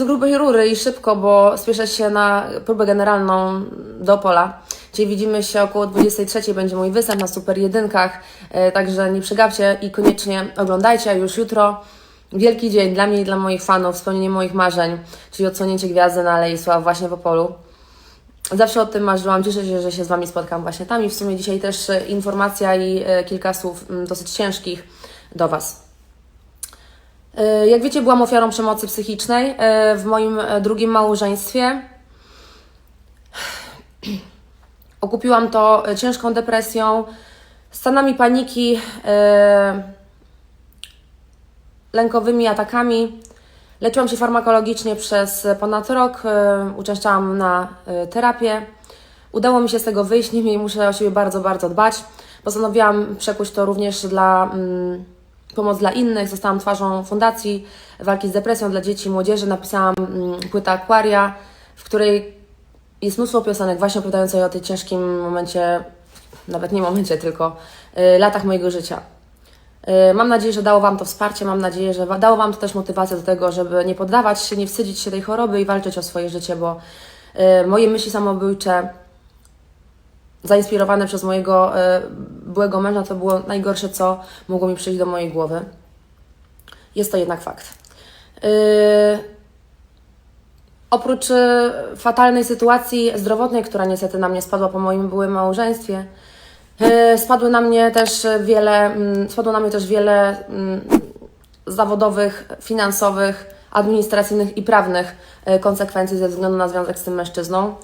z grubej rury i szybko, bo spieszę się na próbę generalną do Opola. Czyli widzimy się około 23, będzie mój występ na Super Jedynkach, e, także nie przegapcie i koniecznie oglądajcie, już jutro wielki dzień dla mnie i dla moich fanów, spełnienie moich marzeń, czyli odsłonięcie gwiazdy na Alei Sław właśnie w Opolu. Zawsze o tym marzyłam, cieszę się, że się z Wami spotkam właśnie tam i w sumie dzisiaj też e, informacja i e, kilka słów dosyć ciężkich do Was. E, Jak wiecie, byłam ofiarą przemocy psychicznej e, w moim e, drugim małżeństwie. Okupiłam to ciężką depresją, stanami paniki, lękowymi atakami. Leczyłam się farmakologicznie przez ponad rok, uczęszczałam na terapię. Udało mi się z tego wyjść, niemniej muszę o siebie bardzo, bardzo dbać. Postanowiłam przekuć to również dla mm, pomoc dla innych. Zostałam twarzą Fundacji Walki z Depresją dla Dzieci i Młodzieży. Napisałam mm, płytę Aquaria, w której jest mnóstwo piosenek właśnie opowiadających o tym ciężkim momencie, nawet nie momencie, tylko y, latach mojego życia. Y, Mam nadzieję, że dało Wam to wsparcie, mam nadzieję, że dało Wam to też motywację do tego, żeby nie poddawać się, nie wstydzić się tej choroby i walczyć o swoje życie, bo y, moje myśli samobójcze zainspirowane przez mojego byłego męża to było najgorsze, co mogło mi przyjść do mojej głowy. Jest to jednak fakt. Y, Oprócz y, fatalnej sytuacji zdrowotnej, która niestety na mnie spadła po moim byłym małżeństwie, y, spadły na mnie też wiele, mm, spadło na mnie też wiele mm, zawodowych, finansowych, administracyjnych i prawnych y, konsekwencji ze względu na związek z tym mężczyzną.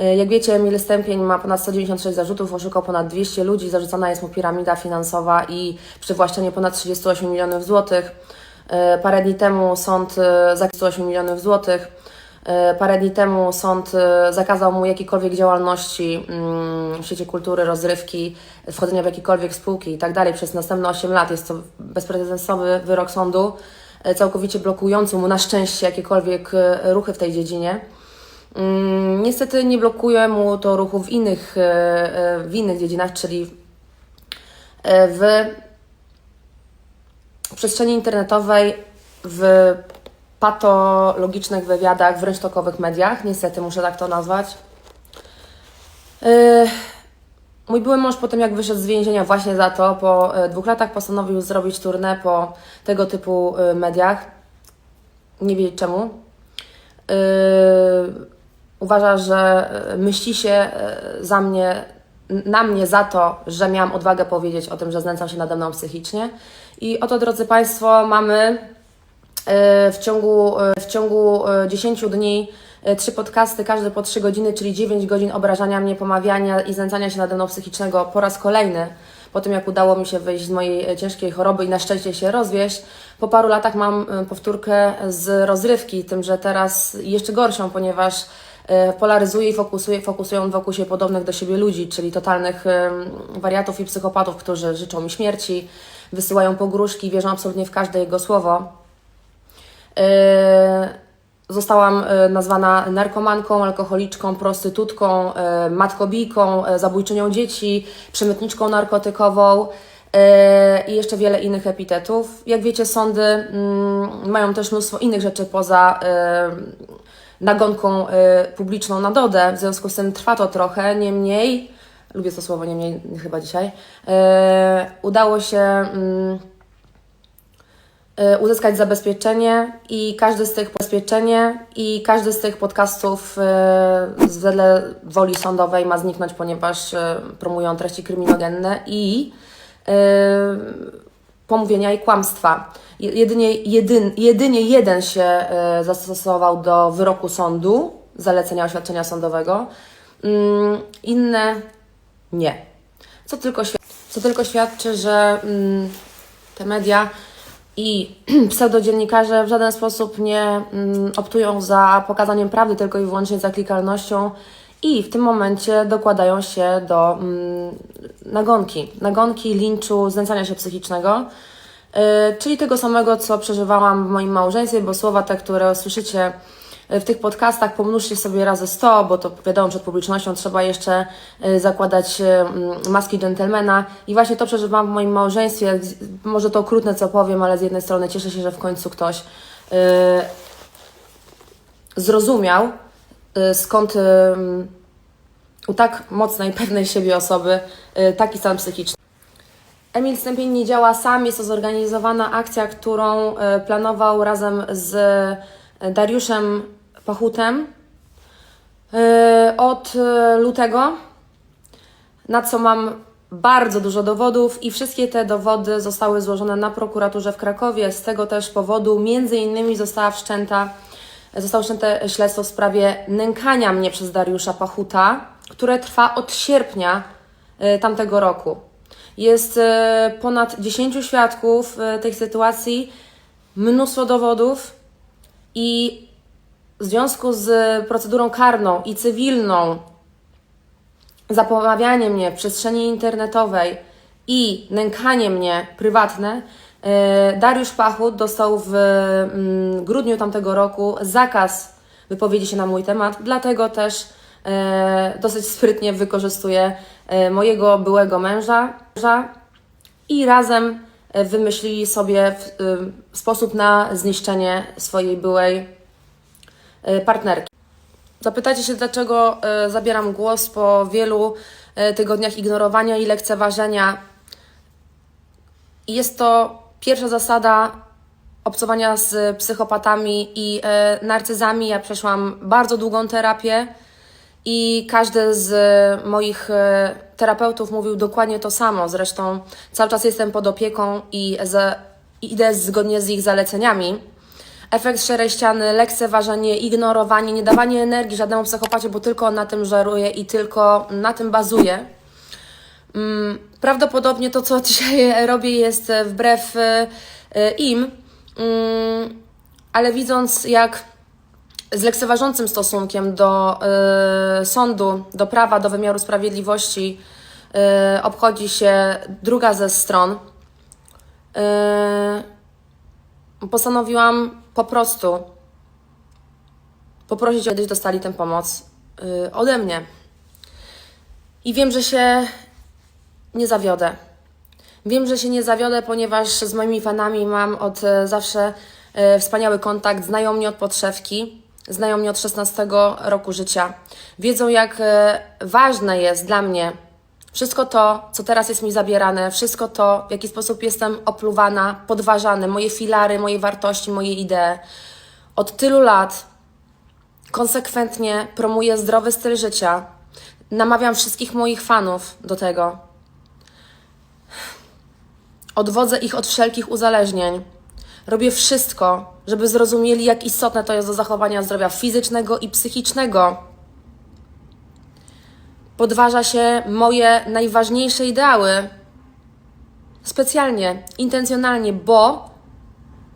Y, Jak wiecie, Emil Stępień ma ponad 196 zarzutów, oszukał ponad 200 ludzi, zarzucana jest mu piramida finansowa i przywłaszczenie ponad 38 milionów złotych. Y, Parę dni temu sąd y, za 38 milionów złotych. E, Parę dni temu sąd e, zakazał mu jakiejkolwiek działalności mm, w świecie kultury, rozrywki, wchodzenia w jakiekolwiek spółki i tak dalej przez następne 8 lat. Jest to bezprecedensowy wyrok sądu, e, całkowicie blokujący mu na szczęście jakiekolwiek e, ruchy w tej dziedzinie. Mm, Niestety nie blokuje mu to ruchu w innych, e, e, w innych dziedzinach, czyli e, w w przestrzeni internetowej, w patologicznych wywiadach, wręcz tokowych mediach, niestety muszę tak to nazwać. Mój były mąż po tym, jak wyszedł z więzienia właśnie za to, po dwóch latach postanowił zrobić turnę po tego typu mediach. Nie wiedzieć czemu. Yy, Uważa, że e, myśli się e, za mnie, na mnie za to, że miałam odwagę powiedzieć o tym, że znęcam się nade mną psychicznie. I oto, drodzy Państwo, mamy e, w ciągu, w ciągu e, 10 dni trzy podcasty, każdy po 3 godziny, czyli 9 godzin obrażania mnie, pomawiania i znęcania się nade mną psychicznego po raz kolejny. Po tym, jak udało mi się wyjść z mojej ciężkiej choroby i na szczęście się rozwieść, po paru latach mam powtórkę z rozrywki, tym, że teraz jeszcze gorszą, ponieważ polaryzuje i fokusuje, fokusują wokół siebie podobnych do siebie ludzi, czyli totalnych em, wariatów i psychopatów, którzy życzą mi śmierci, wysyłają pogróżki, wierzą absolutnie w każde jego słowo. E, Zostałam e, nazwana narkomanką, alkoholiczką, prostytutką, e, matkobijką, e, zabójczynią dzieci, przemytniczką narkotykową e, i jeszcze wiele innych epitetów. Jak wiecie, sądy mm, mają też mnóstwo innych rzeczy poza e, nagonką e, publiczną na Dodę, w związku z tym trwa to trochę, niemniej, lubię to słowo niemniej chyba dzisiaj, e, udało się... Mm, y, uzyskać zabezpieczenie i każdy z tych zabezpieczenie i każdy z tych podcastów y, wedle woli sądowej ma zniknąć, ponieważ y, promują treści kryminogenne i y, pomówienia i kłamstwa. Je- Jedynie, jedyn, jedynie jeden się y, zastosował do wyroku sądu, zalecenia oświadczenia sądowego, Mm, inne nie. Co tylko, co tylko świadczy, że mm, te media i pseudodziennikarze w żaden sposób nie mm, optują za pokazaniem prawdy, tylko i wyłącznie za klikalnością i w tym momencie dokładają się do nagonki. Nagonki, linczu, znęcania się psychicznego, czyli tego samego, co przeżywałam w moim małżeństwie, bo słowa te, które słyszycie w tych podcastach pomnóżcie sobie razy 100, bo to wiadomo, przed publicznością trzeba jeszcze y, zakładać maski dżentelmena i właśnie to przeżywam w moim małżeństwie. Może to okrutne, co powiem, ale z jednej strony cieszę się, że w końcu ktoś zrozumiał, skąd u tak mocnej, pewnej siebie osoby taki stan psychiczny. Emil Stępień nie działa sam, jest to zorganizowana akcja, którą e, planował razem z e, Dariuszem Pachutem e, od lutego, na co mam bardzo dużo dowodów i wszystkie te dowody zostały złożone na prokuraturze w Krakowie. Z tego też powodu między innymi została wszczęta, zostało wszczęte śledztwo w sprawie nękania mnie przez Dariusza Pachuta, które trwa od sierpnia tamtego roku. Jest e, ponad 10 świadków e, tej sytuacji, mnóstwo dowodów i w związku z procedurą karną i cywilną, zapomawianie mnie w przestrzeni internetowej i nękanie mnie prywatne, e, Dariusz Pachut dostał w mm, grudniu tamtego roku zakaz wypowiedzi się na mój temat, dlatego też dosyć sprytnie wykorzystuje mojego byłego męża i razem e, wymyślili sobie y, sposób na zniszczenie swojej byłej e, partnerki. Zapytacie się, dlaczego e, zabieram głos po wielu e, tygodniach ignorowania i lekceważenia. Jest to pierwsza zasada obcowania z psychopatami i e, narcyzami. Ja przeszłam bardzo długą terapię i każdy z moich e, terapeutów mówił dokładnie to samo. Zresztą cały czas jestem pod opieką i za, idę zgodnie z ich zaleceniami. Efekt szarej ściany, lekceważenie, ignorowanie, nie dawanie energii żadnemu psychopacie, bo tylko on na tym żeruje i tylko na tym bazuje. Mm, Prawdopodobnie to, co dzisiaj robię, jest wbrew e, im, Mm, ale widząc, jak z lekceważącym stosunkiem do y, sądu, do prawa, do wymiaru sprawiedliwości y, obchodzi się druga ze stron, y, postanowiłam po prostu poprosić, kiedyś dostali tę pomoc y, ode mnie. I wiem, że się nie zawiodę. Wiem, że się nie zawiodę, ponieważ z moimi fanami mam od e, zawsze e, wspaniały kontakt. Znają mnie od podszewki, znają mnie od 16 roku życia. Wiedzą, jak e, ważne jest dla mnie wszystko to, co teraz jest mi zabierane, wszystko to, w jaki sposób jestem opluwana, podważane, moje filary, moje wartości, moje idee. Od tylu lat konsekwentnie promuję zdrowy styl życia. Namawiam wszystkich moich fanów do tego. Odwodzę ich od wszelkich uzależnień. Robię wszystko, żeby zrozumieli, jak istotne to jest do zachowania zdrowia fizycznego i psychicznego. Podważa się moje najważniejsze ideały. Specjalnie, intencjonalnie, bo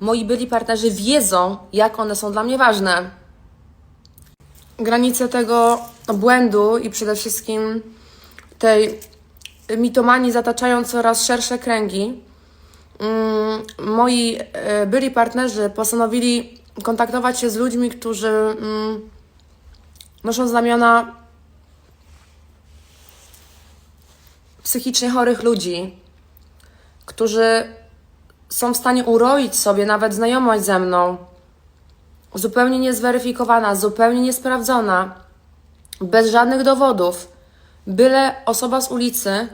moi byli partnerzy wiedzą, jak one są dla mnie ważne. Granice tego błędu i przede wszystkim tej mitomanii zataczają coraz szersze kręgi. Mm, moi e, byli partnerzy postanowili kontaktować się z ludźmi, którzy mm, noszą znamiona psychicznie chorych ludzi, którzy są w stanie uroić sobie nawet znajomość ze mną, zupełnie niezweryfikowana, zupełnie niesprawdzona, bez żadnych dowodów. Byle osoba z ulicy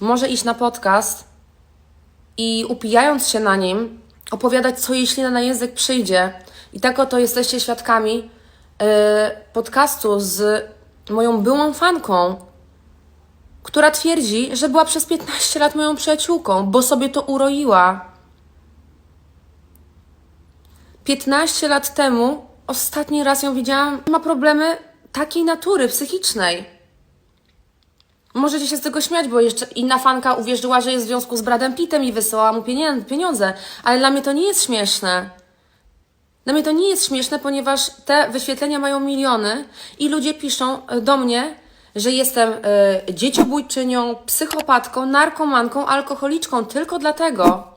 może iść na podcast i upijając się na nim, opowiadać, co jej na język przyjdzie. I tak oto jesteście świadkami yy, podcastu z moją byłą fanką, która twierdzi, że była przez 15 lat moją przyjaciółką, bo sobie to uroiła. 15 lat temu ostatni raz ją widziałam, ma problemy takiej natury psychicznej. Możecie się z tego śmiać, bo jeszcze inna fanka uwierzyła, że jest w związku z Bradem Pittem i wysyłała mu pieniądze, ale dla mnie to nie jest śmieszne. Dla mnie to nie jest śmieszne, ponieważ te wyświetlenia mają miliony i ludzie piszą e, do mnie, że jestem y, dzieciobójczynią, psychopatką, narkomanką, alkoholiczką tylko dlatego,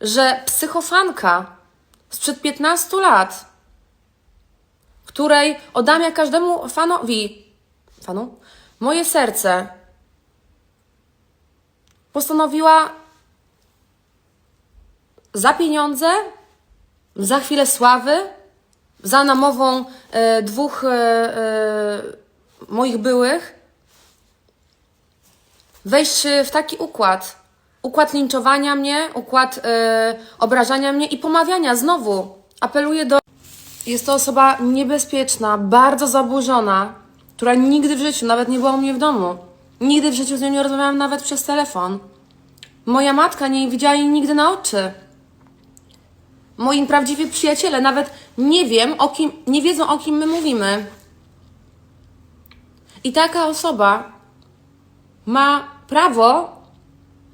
że psychofanka sprzed 15 lat, której oddam każdemu fanowi, fanu, moje serce, postanowiła za pieniądze, za chwilę sławy, za namową e, dwóch e, e, moich byłych wejść w taki układ. Układ linczowania mnie, układ e, obrażania mnie i pomawiania znowu. Apeluję do. Jest to osoba niebezpieczna, bardzo zaburzona, która nigdy w życiu nawet nie była u mnie w domu. Nigdy w życiu z nią nie rozmawiałam nawet przez telefon. Moja matka nie widziała jej nigdy na oczy. Moi prawdziwi przyjaciele nawet nie wiem o kim, nie wiedzą o kim my mówimy. I taka osoba ma prawo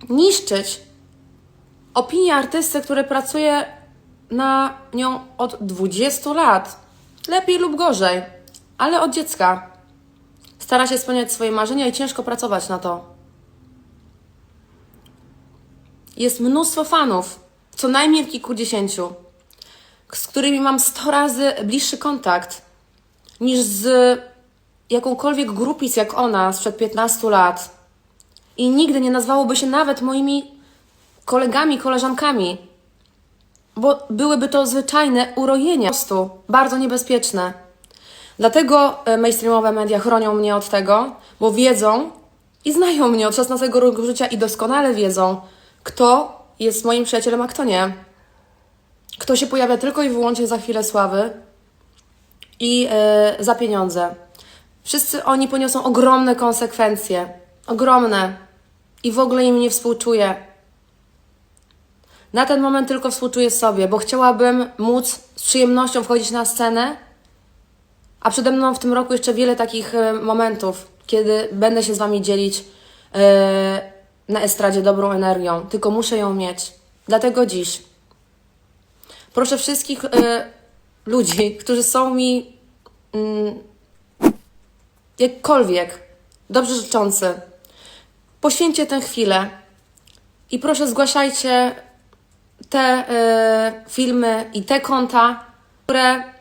niszczyć opinię artysty, który pracuje na nią od 20 lat. Lepiej lub gorzej, ale od dziecka. Stara się spełniać swoje marzenia i ciężko pracować na to. Jest mnóstwo fanów, co najmniej kilkudziesięciu, z którymi mam 100 razy bliższy kontakt niż z jakąkolwiek grupis jak ona sprzed 15 lat. I nigdy nie nazwałoby się nawet moimi kolegami, koleżankami, bo byłyby to zwyczajne urojenia, po prostu bardzo niebezpieczne. Dlatego e, mainstreamowe media chronią mnie od tego, bo wiedzą i znają mnie od 16 roku życia i doskonale wiedzą, kto jest moim przyjacielem, a kto nie. Kto się pojawia tylko i wyłącznie za chwilę sławy i e, za pieniądze. Wszyscy oni poniosą ogromne konsekwencje. Ogromne. I w ogóle im nie współczuję. Na ten moment tylko współczuję sobie, bo chciałabym móc z przyjemnością wchodzić na scenę, a przede mną w tym roku jeszcze wiele takich e, momentów, kiedy będę się z Wami dzielić e, na estradzie dobrą energią. Tylko muszę ją mieć. Dlatego dziś proszę wszystkich e, ludzi, którzy są mi mm, jakkolwiek dobrze życzący, poświęćcie tę chwilę i proszę zgłaszajcie te filmy i te konta, które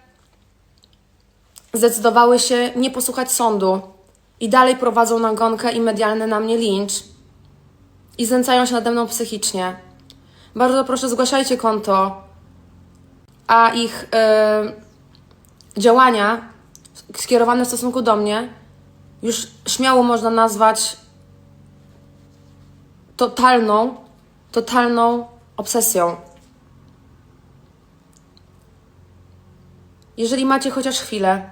zdecydowały się nie posłuchać sądu i dalej prowadzą nagonkę i medialny na mnie lincz i znęcają się nade mną psychicznie. Bardzo proszę, zgłaszajcie konto, a ich e, działania skierowane w stosunku do mnie już śmiało można nazwać totalną, totalną obsesją. Jeżeli macie chociaż chwilę,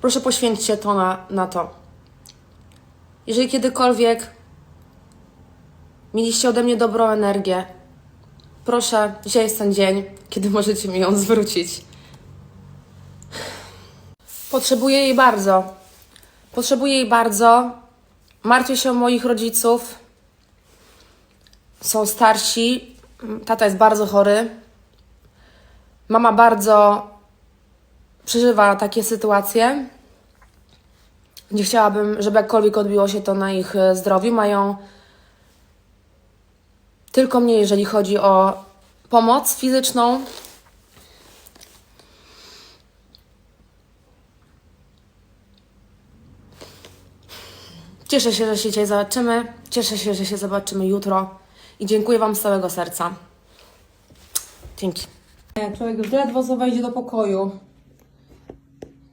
proszę poświęćcie to na, na to. Jeżeli kiedykolwiek mieliście ode mnie dobrą energię, proszę, dzisiaj jest ten dzień, kiedy możecie mi ją zwrócić. Potrzebuję jej bardzo. Potrzebuję jej bardzo. Martwię się o moich rodziców. Są starsi. Tata jest bardzo chory. Mama bardzo przeżywa takie sytuacje. Nie chciałabym, żeby jakkolwiek odbiło się to na ich e, zdrowiu. Mają tylko mnie, jeżeli chodzi o pomoc fizyczną. Cieszę się, że się dzisiaj zobaczymy. Cieszę się, że się zobaczymy jutro. I dziękuję Wam z całego serca. Dzięki. Człowiek już ledwo wejdzie do pokoju.